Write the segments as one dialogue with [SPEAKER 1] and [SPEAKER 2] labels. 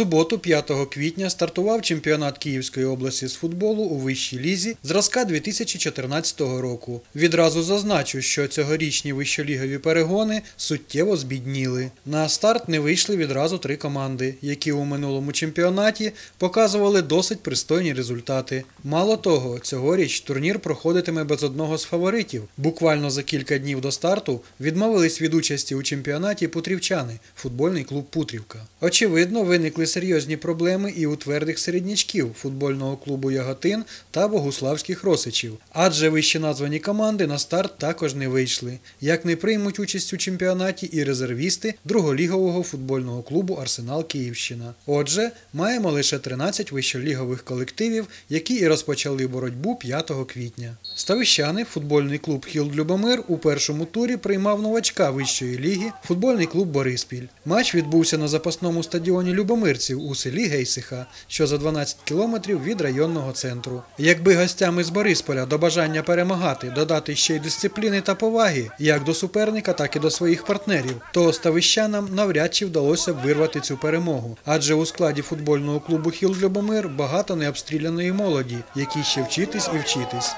[SPEAKER 1] суботу, 5 квітня, стартував чемпіонат Київської області з футболу у вищій лізі зразка 2014 року. Відразу зазначу, що цьогорічні вищолігові перегони суттєво збідніли. На старт не вийшли відразу три команди, які у минулому чемпіонаті показували досить пристойні результати. Мало того, цьогоріч турнір проходитиме без одного з фаворитів. Буквально за кілька днів до старту відмовились від участі у чемпіонаті путрівчани, футбольний клуб Путрівка. Очевидно, виникли серйозні проблеми і у твердих середнячків футбольного клубу Яготин та Богуславських Росичів, адже вище названі команди на старт також не вийшли, як не приймуть участь у чемпіонаті і резервісти друголігового футбольного клубу Арсенал Київщина. Отже, маємо лише 13 вищолігових колективів, які і розпочали боротьбу 5 квітня. Ставищани, футбольний клуб Хілд Любомир у першому турі приймав новачка вищої ліги футбольний клуб Бориспіль. Матч відбувся на запасному стадіоні Любомирців у селі Гейсиха, що за 12 кілометрів від районного центру. Якби гостям із Борисполя до бажання перемагати додати ще й дисципліни та поваги, як до суперника, так і до своїх партнерів, то ставищанам навряд чи вдалося б вирвати цю перемогу. Адже у складі футбольного клубу Хілд Любомир багато необстріляної молоді, які ще вчитись і вчитись.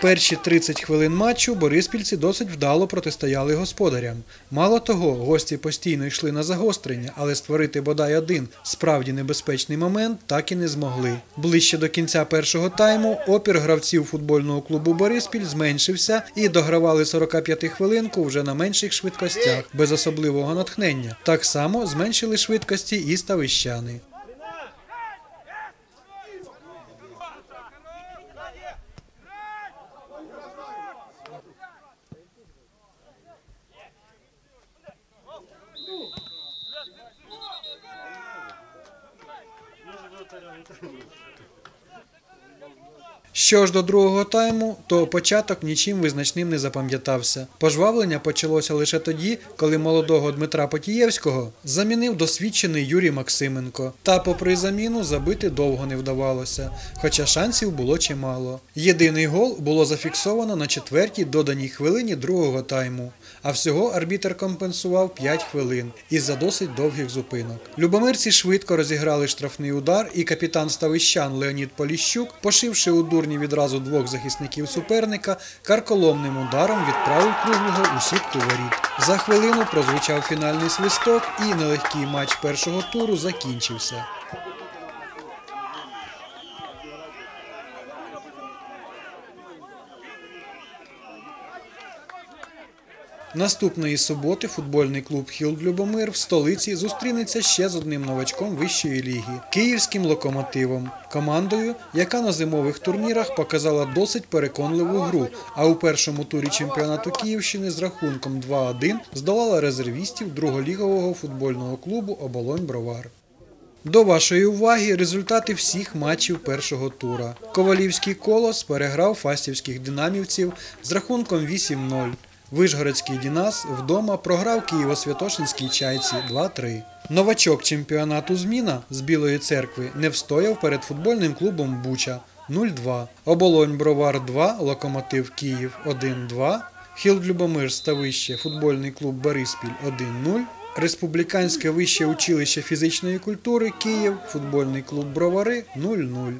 [SPEAKER 1] Перші 30 хвилин матчу бориспільці досить вдало протистояли господарям. Мало того, гості постійно йшли на загострення, але створити бодай один справді небезпечний момент так і не змогли. Ближче до кінця першого тайму опір гравців футбольного клубу Бориспіль зменшився і догравали 45 хвилинку вже на менших швидкостях, без особливого натхнення. Так само зменшили швидкості і ставищани. Може, ви отаряєте. Що ж до другого тайму, то початок нічим визначним не запам'ятався. Пожвавлення почалося лише тоді, коли молодого Дмитра Потієвського замінив досвідчений Юрій Максименко. Та, попри заміну, забити довго не вдавалося, хоча шансів було чимало. Єдиний гол було зафіксовано на четвертій доданій хвилині другого тайму, а всього арбітер компенсував 5 хвилин із-за досить довгих зупинок. Любомирці швидко розіграли штрафний удар, і капітан ставищан Леонід Поліщук, пошивши у дурні відразу двох захисників суперника, карколомним ударом відправив круглого у сітку воріт. За хвилину прозвучав фінальний свисток, і нелегкий матч першого туру закінчився. Наступної суботи футбольний клуб Хілд Любомир в столиці зустрінеться ще з одним новачком вищої ліги київським локомотивом, командою, яка на зимових турнірах показала досить переконливу гру. А у першому турі чемпіонату Київщини з рахунком 2-1 здолала резервістів друголігового футбольного клубу Оболонь Бровар. До вашої уваги результати всіх матчів першого тура. Ковалівський колос переграв фастівських динамівців з рахунком 8-0. Вишгородський Дінас вдома програв Києво-Святошинській чайці 2-3. Новачок чемпіонату Зміна з Білої церкви не встояв перед футбольним клубом Буча 0-2. Оболонь Бровар 2, Локомотив Київ 1-2. Хілд Любомир Ставище, футбольний клуб Бориспіль 1-0. Республіканське вище училище фізичної культури Київ, футбольний клуб Бровари 0-0.